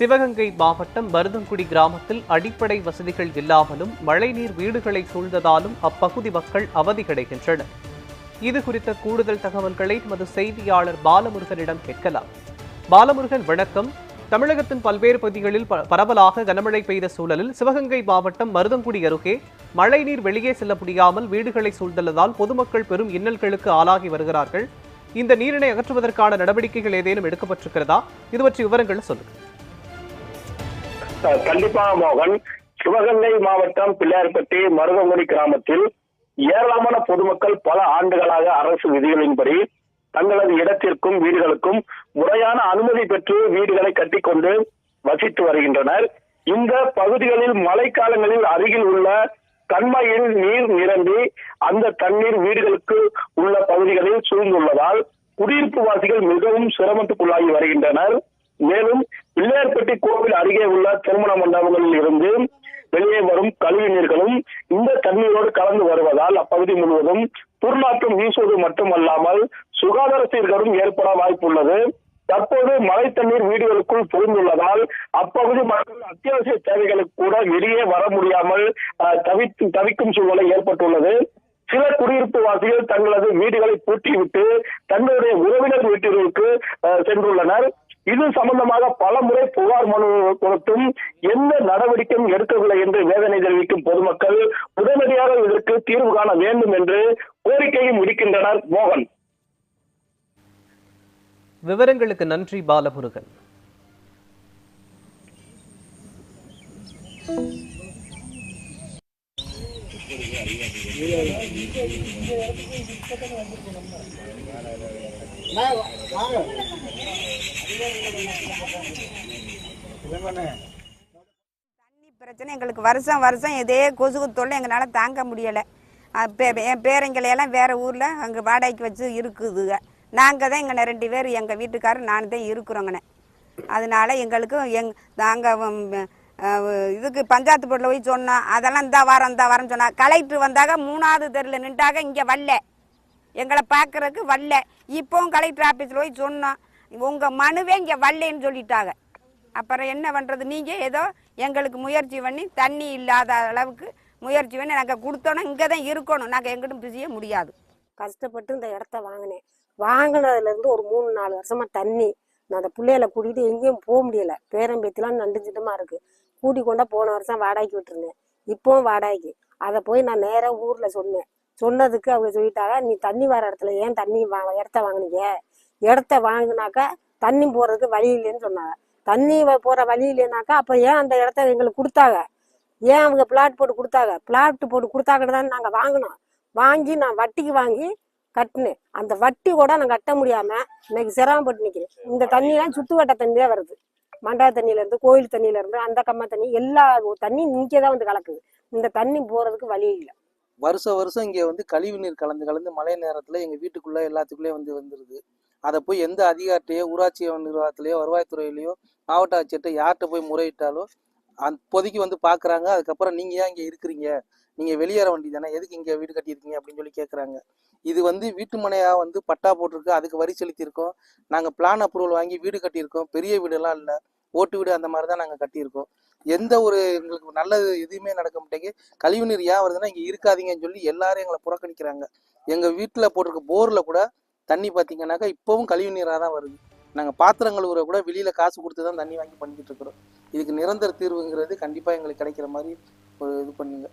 சிவகங்கை மாவட்டம் மருதங்குடி கிராமத்தில் அடிப்படை வசதிகள் இல்லாமலும் மழைநீர் வீடுகளை சூழ்ந்ததாலும் அப்பகுதி மக்கள் அவதி கிடைக்கின்றனர் இது குறித்த கூடுதல் தகவல்களை நமது செய்தியாளர் பாலமுருகனிடம் கேட்கலாம். பாலமுருகன் வணக்கம். தமிழகத்தின் பல்வேறு பகுதிகளில் ப- பரவலாக கனமழை பெய்த சூழலில் சிவகங்கை மாவட்டம் மருதங்குடி அருகே மழைநீர் வெளியே செல்ல முடியாமல் வீடுகளை சூழ்ந்துள்ளதால் பொதுமக்கள் பெரும் இன்னல்களுக்கு ஆளாகி வருகிறார்கள். இந்த நீரினை அகற்றுவதற்கான நடவடிக்கைகள் ஏதேனும் எடுக்கப்பட்டிருக்கிறதா? இது பற்றி விவரங்கள் சொல்லுங்க. கண்டிப்பாக மோகன். சிவகங்கை மாவட்டம் பிள்ளையார்பட்டி மருதங்குடி கிராமத்தில் ஏராளமான பொதுமக்கள் பல ஆண்டுகளாக அரசு விதிகளின்படி தங்களது இடத்திற்கும் வீடுகளுக்கும் முறையான அனுமதி பெற்று வீடுகளை கட்டிக்கொண்டு வசித்து வருகின்றனர். இந்த பகுதிகளில் மழைக்காலங்களில் அருகில் உள்ள கண்மையில் நீர் நிரம்பி அந்த தண்ணீர் வீடுகளுக்கு உள்ள பகுதிகளில் சூழ்ந்துள்ளதால் குடியிருப்பு வாசிகள் மிகவும் சிரமத்துக்குள்ளாகி வருகின்றனர். மேலும் பிள்ளையார்பட்டி கோவில் அருகே உள்ள திருமண மண்டபங்களில் இருந்து வெளியே வரும் கழிவு நீர்களும் இந்த தண்ணீரோடு கலந்து வருவதால் அப்பகுதி முழுவதும் துர்நாற்றம் வீசுவது மட்டுமல்லாமல் சுகாதார சீர்கேடும் ஏற்பட வாய்ப்புள்ளது. தற்போது மழை தண்ணீர் வீடுகளுக்குள் புகுந்துள்ளதால் அப்பகுதி மக்கள் அத்தியாவசிய தேவைகளுக்கு கூட வெளியே வர முடியாமல் தவித்து தவிக்கும் சூழ்நிலை ஏற்பட்டுள்ளது. சில குடியிருப்பு வாசிகள் தங்களது வீடுகளை பூட்டிவிட்டு தங்களுடைய உறவினர் வீட்டிற்கு அஹ், சென்றுள்ளனர். இது சம்பந்தமாக பல முறை புகார் மனு கொடுத்தும் எந்த நடவடிக்கையும் எடுக்கவில்லை என்று வேதனை தெரிவிக்கும் பொதுமக்கள் உடனடியாக இதற்கு தீர்வு காண வேண்டும் என்று கோரிக்கையும் விடுக்கின்றனர். மோகன். விவரங்களுக்கு நன்றி பாலமுருகன். தண்ணி பிரச்சனை எங்களுக்கு வருஷம் வருஷம் இதே கொசுகு தொல்லை எங்களால் தாங்க முடியலை. என் பேரங்களையெல்லாம் வேறு ஊரில் அங்கே வாடகைக்கு வச்சு இருக்குதுங்க. நாங்கள் தான் எங்கள் ரெண்டு பேர் எங்கள் வீட்டுக்காரர் நான் தான் இருக்கிறோங்கண்ணே. அதனால எங்களுக்கு எங் நாங்கள் இதுக்கு பஞ்சாயத்து போர்டில் போய் சொன்னோம் அதெல்லாம் இந்த வாரம் இந்த வாரம் சொன்னா கலெக்டர் வந்தாக மூணாவது தெருவில் நின்றாக இங்கே வரல. எங்களை பார்க்குறதுக்கு வரல. இப்போவும் கலெக்டர் ஆஃபீஸில் போய் சொன்னோம் உங்கள் மனுவே இங்கே வரலன்னு சொல்லிட்டாங்க. அப்புறம் என்ன பண்ணுறது நீங்கள் ஏதோ எங்களுக்கு முயற்சி பண்ணி தண்ணி இல்லாத அளவுக்கு முயற்சி பண்ணி நாங்கள் கொடுத்தோன்னா இங்கே தான் இருக்கணும். நாங்கள் எங்கிட்டும் பிசிய முடியாது. கஷ்டப்பட்டு இந்த இடத்த வாங்கினேன். வாங்கினதுலேருந்து ஒரு மூணு நாலு வருஷமாக தண்ணி. நான் அந்த பிள்ளைகளை கூட்டிகிட்டு எங்கேயும் போக முடியலை. பேரம்பேத்திலாம் நண்டுஞ்சிட்டமாக இருக்குது கூட்டி கொண்டா போன வருஷம் வாடகைக்கு விட்டுருந்தேன். இப்போவும் வாடகைக்கு. அதை போய் நான் நேராக ஊரில் சொன்னேன். சொன்னதுக்கு அவங்க சொல்லிட்டாங்க நீ தண்ணி வர இடத்துல ஏன் தண்ணி வா இடத்த வாங்குனீங்க? இடத்த வாங்கினாக்கா தண்ணி போகிறதுக்கு வழி இல்லைன்னு சொன்னாங்க. தண்ணி வ- வழி இல்லைனாக்கா அப்போ ஏன் அந்த இடத்த எங்களுக்கு கொடுத்தாங்க? ஏன் அவங்க பிளாட் போட்டு கொடுத்தாங்க? பிளாட் போட்டு கொடுத்தாக்கிட்டு தான் நாங்கள் வாங்கினோம். வாங்கி நான் வட்டிக்கு வாங்கி கட்டினேன். அந்த வட்டி கூட நான் கட்ட முடியாம இன்னைக்கு சிரமப்பட்டு நிற்கிறேன் இந்த தண்ணியெல்லாம் சுத்து வட்ட தண்ணி வருது. மண்டா தண்ணியிலேருந்து கோயில் தண்ணியில இருந்து அந்த கம்மா தண்ணி எல்லா தண்ணி இங்கே தான் வந்து கலக்குது. இந்த தண்ணி போறதுக்கு வழி இல்லை. வருஷம் வருஷம் இங்கே வந்து கழிவு நீர் கலந்து கலந்து மழை நேரத்தில் எங்கள் வீட்டுக்குள்ள எல்லாத்துக்குள்ளே வந்து வந்துடுது அதை போய் எந்த அதிகாரிட்டையோ ஊராட்சி நிர்வாகத்திலையோ வருவாய்த்துறையிலையோ மாவட்ட ஆட்சியர்கிட்ட யார்கிட்ட போய் முறையிட்டாலும் அப்போதைக்கு வந்து பார்க்குறாங்க அதுக்கப்புறம் நீங்கள் ஏன் இங்கே இருக்கிறீங்க? நீங்கள் வெளியேற வேண்டியது தானே எதுக்கு இங்கே வீடு கட்டியிருக்கீங்க அப்படின்னு சொல்லி கேட்குறாங்க இது வந்து வீட்டு மனையாக வந்து பட்டா போட்டிருக்கு அதுக்கு வரி செலுத்தியிருக்கோம். நாங்கள் பிளான் அப்ரூவல் வாங்கி வீடு கட்டியிருக்கோம். பெரிய வீடெல்லாம் இல்லை. ஓட்டு வீடு அந்த மாதிரி தான் நாங்கள் கட்டியிருக்கோம். எந்த ஒரு எங்களுக்கு நல்லது எதுவுமே நடக்க மாட்டேங்குது. கழிவுநீர் ஏன் வருதுன்னா இங்கே இருக்காதீங்கன்னு சொல்லி எல்லாரும் எங்களை புறக்கணிக்கிறாங்க. எங்கள் வீட்டில் போட்டிருக்க போரில் கூட தண்ணி பார்த்தீங்கன்னாக்கா இப்போவும் கழிவு நீராக தான் வருது. நாங்கள் பாத்திரம் கழுவுற கூட வெளியில் காசு கொடுத்து தான் தண்ணி வாங்கி பண்ணிக்கிட்டு இருக்கிறோம். இதுக்கு நிரந்தர தீர்வுங்கிறது கண்டிப்பாக எங்களுக்கு கிடைக்கிற மாதிரி ஒரு இது பண்ணுங்க.